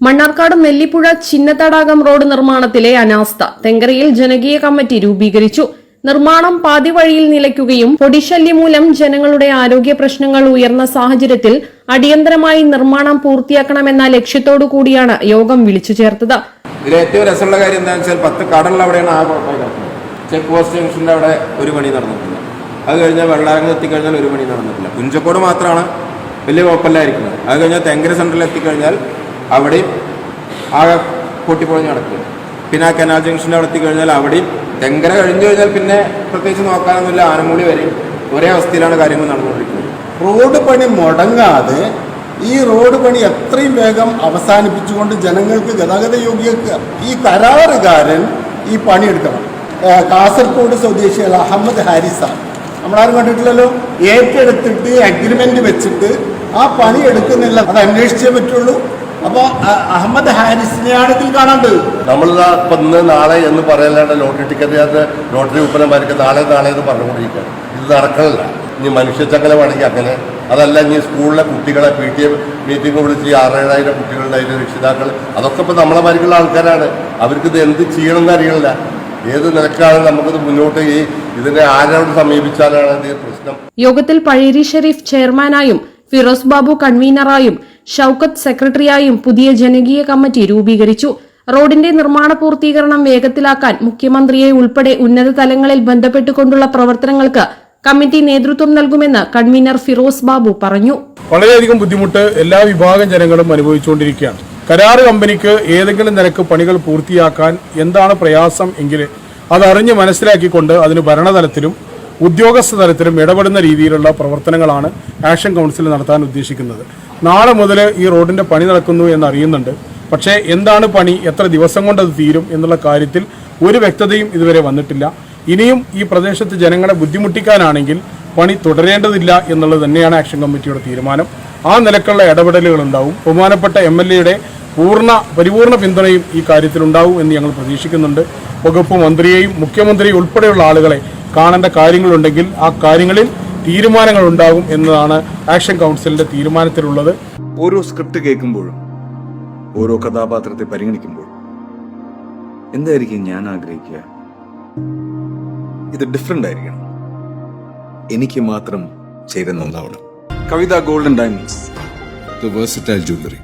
Mannarkkad Nellipuzha Chinnathadagam road നിർമ്മാണത്തിലെ അനാസ്ഥ തെങ്കരയിൽ ജനകീയ കമ്മിറ്റി രൂപീകരിച്ചു. നിർമ്മാണം പാതിവഴിയിൽ നിലയ്ക്കുകയും പൊടിശല്യം മൂലം ജനങ്ങളുടെ ആരോഗ്യ പ്രശ്നങ്ങൾ ഉയർന്ന സാഹചര്യത്തിൽ അടിയന്തരമായി നിർമ്മാണം പൂർത്തിയാക്കണമെന്ന ലക്ഷ്യത്തോടു കൂടിയാണ് യോഗം വിളിച്ചു ചേർത്തത്. ഏറ്റവും രസമുള്ള കാര്യം എന്താണെന്ന് വെച്ചാൽ പത്ത് അവിടെയാണ് ആ ചെക്ക് പോസ്റ്റ് ജംഗ്ഷന്റെ അവിടെ ഒരു പണി നടന്നിട്ടില്ല. അത് കഴിഞ്ഞാൽ വെള്ളാരങ്ങൾ എത്തിക്കഴിഞ്ഞാൽ ഒരു പണി നടന്നിട്ടില്ല. കുഞ്ചക്കോട് മാത്രമാണ് വലിയ കുഴപ്പമില്ലായിരിക്കുന്നത്. അത് കഴിഞ്ഞാൽ തെങ്കര സെന്ററിൽ എത്തിക്കഴിഞ്ഞാൽ അവിടെയും ആകെ പൊട്ടിപ്പൊളിഞ്ഞ് നടക്കുക. പിന്നെ ആ കനാൽ ജംഗ്ഷന്റെ അവിടെ എത്തിക്കഴിഞ്ഞാൽ അവിടെയും തെങ്കര കഴിഞ്ഞു കഴിഞ്ഞാൽ പിന്നെ പ്രത്യേകിച്ച് നോക്കാനൊന്നുമില്ല ആനമൂളി വരെയും ഒരേ അവസ്ഥയിലാണ് കാര്യങ്ങൾ നടന്നുകൊണ്ടിരിക്കുന്നത്. റോഡ് പണി മുടങ്ങാതെ ഈ റോഡ് പണി എത്രയും വേഗം അവസാനിപ്പിച്ചുകൊണ്ട് ജനങ്ങൾക്ക് ഗതാഗത യോഗ്യക്കുക ഈ കരാറുകാരൻ ഈ പണിയെടുക്കണം. കാസർഗോഡ് സ്വദേശികൾ അഹമ്മദ് ഹാരിസാണ് നമ്മളാരും കണ്ടിട്ടില്ലല്ലോ? ഏറ്റെടുത്തിട്ട് അഗ്രിമെന്റ് വെച്ചിട്ട് ആ പണി എടുക്കുന്നില്ല. അത് അന്വേഷിച്ചേ പറ്റുള്ളൂ. അപ്പോൾ അഹമ്മദ് ഹാരിസിനെയാണ് ഇതിൽ കാണേണ്ടത് നമ്മൾ ഇന്ന് നാളെ എന്ന് പറയലാണ്ട് ലോട്ടറി ടിക്കറ്റ് അത് ലോട്ടറി വിൽപ്പനമാർക്ക് നാളെ നാളെ എന്ന് പറഞ്ഞുകൊണ്ടിരിക്കുകയാണ്. ഇത് നടക്കണില്ല. ഇനി മനുഷ്യച്ചങ്ങല വേണമെങ്കിൽ അങ്ങനെ. അതല്ല ഇനി സ്കൂളിലെ കുട്ടികളെ പി ടി എ മീറ്റിംഗ് വിളിച്ച് ഈ ആറേഴായിരം കുട്ടികളുടെ അതിന്റെ രക്ഷിതാക്കൾ അതൊക്കെ ഇപ്പം നമ്മളെ മാതിരിക്കുള്ള ആൾക്കാരാണ്. അവർക്ക് അവർക്കിത് എന്ത് ചെയ്യണമെന്ന് അറിയണില്ല ഏത് നിലക്കാണ് നമുക്കിത് മുന്നോട്ട് ഈ ഇതിനെ ആരോട് സമീപിച്ചാലാണ് ഇത് പ്രശ്നം? യോഗത്തിൽ പഴേരി ഷെരീഫ് ചെയർമാനായും ഫിറോസ് ബാബു കൺവീനറായും ഷൌക്കത്ത് സെക്രട്ടറിയായും പുതിയ ജനകീയ കമ്മിറ്റി രൂപീകരിച്ചു. റോഡിന്റെ നിർമ്മാണ പൂർത്തീകരണം വേഗത്തിലാക്കാൻ മുഖ്യമന്ത്രിയെ ഉൾപ്പെടെ ഉന്നത തലങ്ങളിൽ ബന്ധപ്പെട്ടുകൊണ്ടുള്ള പ്രവർത്തനങ്ങൾക്ക് കമ്മിറ്റി നേതൃത്വം നൽകുമെന്ന് കൺവീനർ ഫിറോസ് ബാബു പറഞ്ഞു. വളരെയധികം ബുദ്ധിമുട്ട് എല്ലാ വിഭാഗം ജനങ്ങളും അനുഭവിച്ചുകൊണ്ടിരിക്കുകയാണ്. കരാറ് കമ്പനിക്ക് ഏതെങ്കിലും നിരക്ക് പണികൾ പൂർത്തിയാക്കാൻ എന്താണ് പ്രയാസം എങ്കിൽ അതറിഞ്ഞ് മനസ്സിലാക്കിക്കൊണ്ട് അതിന് ഭരണതലത്തിലും ഉദ്യോഗസ്ഥ തലത്തിലും ഇടപെടുന്ന രീതിയിലുള്ള പ്രവർത്തനങ്ങളാണ് ആക്ഷൻ കൗൺസിൽ നടത്താൻ ഉദ്ദേശിക്കുന്നത്. നാളെ മുതൽ ഈ റോഡിന്റെ പണി നടക്കുന്നു എന്ന് അറിയുന്നുണ്ട് പക്ഷേ എന്താണ് പണി? എത്ര ദിവസം കൊണ്ട് അത് തീരും എന്നുള്ള കാര്യത്തിൽ ഒരു വ്യക്തതയും ഇതുവരെ വന്നിട്ടില്ല. ഇനിയും ഈ പ്രദേശത്ത് ജനങ്ങളെ ബുദ്ധിമുട്ടിക്കാനാണെങ്കിൽ പണി തുടരേണ്ടതില്ല എന്നുള്ളത് തന്നെയാണ് ആക്ഷൻ കമ്മിറ്റിയുടെ തീരുമാനം. ആ നിലക്കുള്ള ഇടപെടലുകൾ ഉണ്ടാവും ബഹുമാനപ്പെട്ട എം എൽ എയുടെ പൂർണ പരിപൂർണ പിന്തുണയും ഈ കാര്യത്തിലുണ്ടാവും എന്ന് ഞങ്ങൾ പ്രതീക്ഷിക്കുന്നുണ്ട്. വകുപ്പ് മന്ത്രിയെയും മുഖ്യമന്ത്രിയും ഉൾപ്പെടെയുള്ള ആളുകളെ കാണേണ്ട കാര്യങ്ങളുണ്ടെങ്കിൽ ആ കാര്യങ്ങളിൽ തീരുമാനങ്ങൾ ഉണ്ടാകും എന്നതാണ് ആക്ഷൻ കൗൺസിലിന്റെ തീരുമാനത്തിലുള്ളത്. ഓരോ സ്ക്രിപ്റ്റ് കേൾക്കുമ്പോഴും ഓരോ കഥാപാത്രത്തെ പരിഗണിക്കുമ്പോൾ എന്തായിരിക്കും ഞാൻ ആഗ്രഹിക്കുക? ഇത് ഡിഫറെന്റ് ആയിരിക്കണം. എനിക്ക് മാത്രം ചേരുന്ന ഒന്നാവണം Kavitha golden diamonds. The versatile jewellery